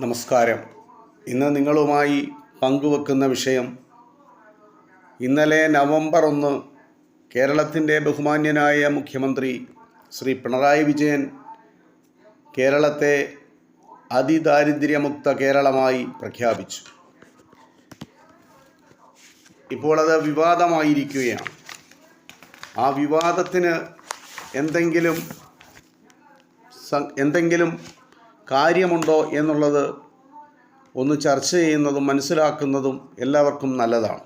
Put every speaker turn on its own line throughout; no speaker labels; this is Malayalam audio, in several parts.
നമസ്കാരം. ഇന്ന് നിങ്ങളുമായി പങ്കുവെക്കുന്ന വിഷയം ഇന്നലെ നവംബർ ഒന്ന് കേരളത്തിന്റെ ബഹുമാന്യനായ മുഖ്യമന്ത്രി ശ്രീ പിണറായി വിജയൻ കേരളത്തെ അതിദാരിദ്ര്യമുക്ത കേരളമായി പ്രഖ്യാപിച്ചു. ഇപ്പോൾ അത് വിവാദമായിരിക്കുകയാണ്. ആ വിവാദത്തിന് എന്തെങ്കിലും എന്തെങ്കിലും കാര്യമുണ്ടോ എന്നുള്ളത് ഒന്ന് ചർച്ച ചെയ്യുന്നതും മനസ്സിലാക്കുന്നതും എല്ലാവർക്കും നല്ലതാണ്.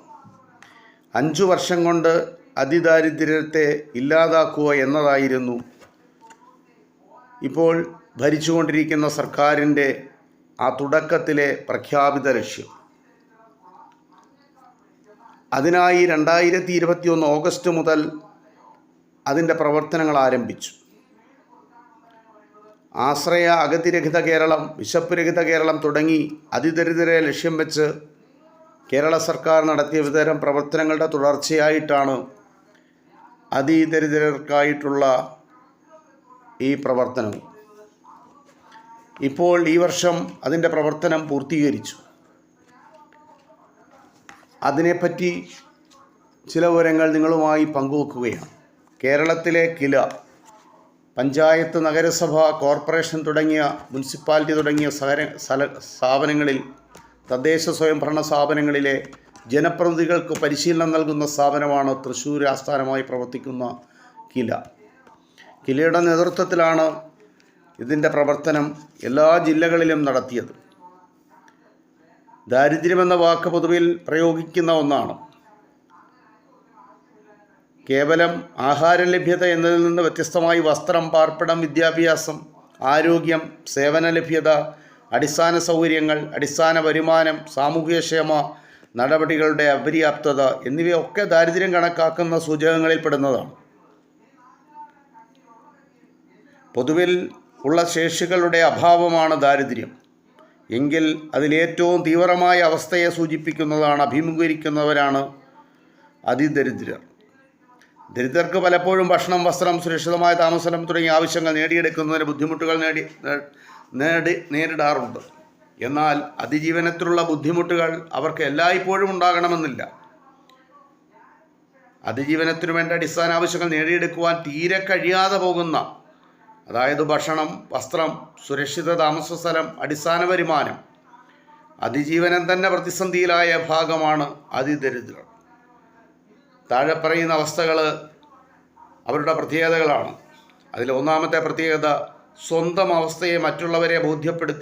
അഞ്ചു വർഷം കൊണ്ട് അതിദാരിദ്ര്യത്തെ ഇല്ലാതാക്കുക എന്നതായിരുന്നു ഇപ്പോൾ ഭരിച്ചുകൊണ്ടിരിക്കുന്ന സർക്കാരിന്റെ ആ തുടക്കത്തിലെ പ്രഖ്യാപിത ലക്ഷ്യം. അതിനായി രണ്ടായിരത്തി ഇരുപത്തിയൊന്ന് ഓഗസ്റ്റ് മുതൽ അതിന്റെ പ്രവർത്തനങ്ങൾ ആരംഭിച്ചു. ആശ്രയ അഗതിരഹിത കേരളം വിശപ്പ് രഹിത കേരളം തുടങ്ങി അതിദരിദ്രരെ ലക്ഷ്യം വെച്ച് കേരള സർക്കാർ നടത്തിയ വിതരം പ്രവർത്തനങ്ങളുടെ തുടർച്ചയായിട്ടാണ് അതിദരിദ്രർക്കായിട്ടുള്ള ഈ പ്രവർത്തനം. ഇപ്പോൾ ഈ വർഷം അതിന്റെ പ്രവർത്തനം പൂർത്തീകരിച്ചു. അതിനെപ്പറ്റി ചില വിവരങ്ങൾ നിങ്ങളുമായി പങ്കുവെക്കുകയാണ്. കേരളത്തിലെ കില പഞ്ചായത്ത് നഗരസഭ കോർപ്പറേഷൻ തുടങ്ങിയ മുനിസിപ്പാലിറ്റി തുടങ്ങിയ സഹര സ്ഥല സ്ഥാപനങ്ങളിൽ തദ്ദേശ സ്വയംഭരണ സ്ഥാപനങ്ങളിലെ ജനപ്രതിനിധികൾക്ക് പരിശീലനം നൽകുന്ന സ്ഥാപനമാണ് തൃശ്ശൂർ ആസ്ഥാനമായി പ്രവർത്തിക്കുന്ന കില. കിലയുടെ നേതൃത്വത്തിലാണ് ഇതിന്റെ പ്രവർത്തനം എല്ലാ ജില്ലകളിലും നടത്തിയത്. ദാരിദ്ര്യമെന്ന വാക്ക് പൊതുവിൽ പ്രയോഗിക്കുന്ന ഒന്നാണ്. കേവലം ആഹാര ലഭ്യത എന്നതിൽ നിന്ന് വ്യത്യസ്തമായി വസ്ത്രം പാർപ്പിടം വിദ്യാഭ്യാസം ആരോഗ്യം സേവന ലഭ്യത അടിസ്ഥാന സൗകര്യങ്ങൾ അടിസ്ഥാന വരുമാനം സാമൂഹ്യക്ഷേമ നടപടികളുടെ അപര്യാപ്തത എന്നിവയൊക്കെ ദാരിദ്ര്യം കണക്കാക്കുന്ന സൂചകങ്ങളിൽ പെടുന്നതാണ് പൊതുവിൽ ഉള്ള ശേഷികളുടെ അഭാവമാണ് ദാരിദ്ര്യം. എങ്കിൽ അതിലേറ്റവും തീവ്രമായ അവസ്ഥയെ സൂചിപ്പിക്കുന്നതാണ് അഭിമുഖീകരിക്കുന്നവരാണ് അതിദരിദ്രർ. ദരിദ്രർക്ക് പലപ്പോഴും ഭക്ഷണം വസ്ത്രം സുരക്ഷിതമായ താമസം തുടങ്ങിയ ആവശ്യങ്ങൾ നേടിയെടുക്കുന്നതിന് ബുദ്ധിമുട്ടുകൾ നേടി നേടി നേരിടാറുണ്ട്. എന്നാൽ അതിജീവനത്തിലുള്ള ബുദ്ധിമുട്ടുകൾ അവർക്ക് എല്ലായ്പ്പോഴും ഉണ്ടാകണമെന്നില്ല. അതിജീവനത്തിനു വേണ്ട അടിസ്ഥാന ആവശ്യങ്ങൾ നേടിയെടുക്കുവാൻ തീരെ കഴിയാതെ പോകുന്ന അതായത് ഭക്ഷണം വസ്ത്രം സുരക്ഷിത താമസ സ്ഥലം അടിസ്ഥാന വരുമാനം അതിജീവനം തന്നെ പ്രതിസന്ധിയിലായ ഭാഗമാണ് അതിദരിദ്രർ. താഴെ പറയുന്ന അവസ്ഥകൾ അവരുടെ പ്രത്യേകതകളാണ്. അതിൽ ഒന്നാമത്തെ പ്രത്യേകത സ്വന്തം അവസ്ഥയെ മറ്റുള്ളവരെ ബോധ്യപ്പെടുത്തി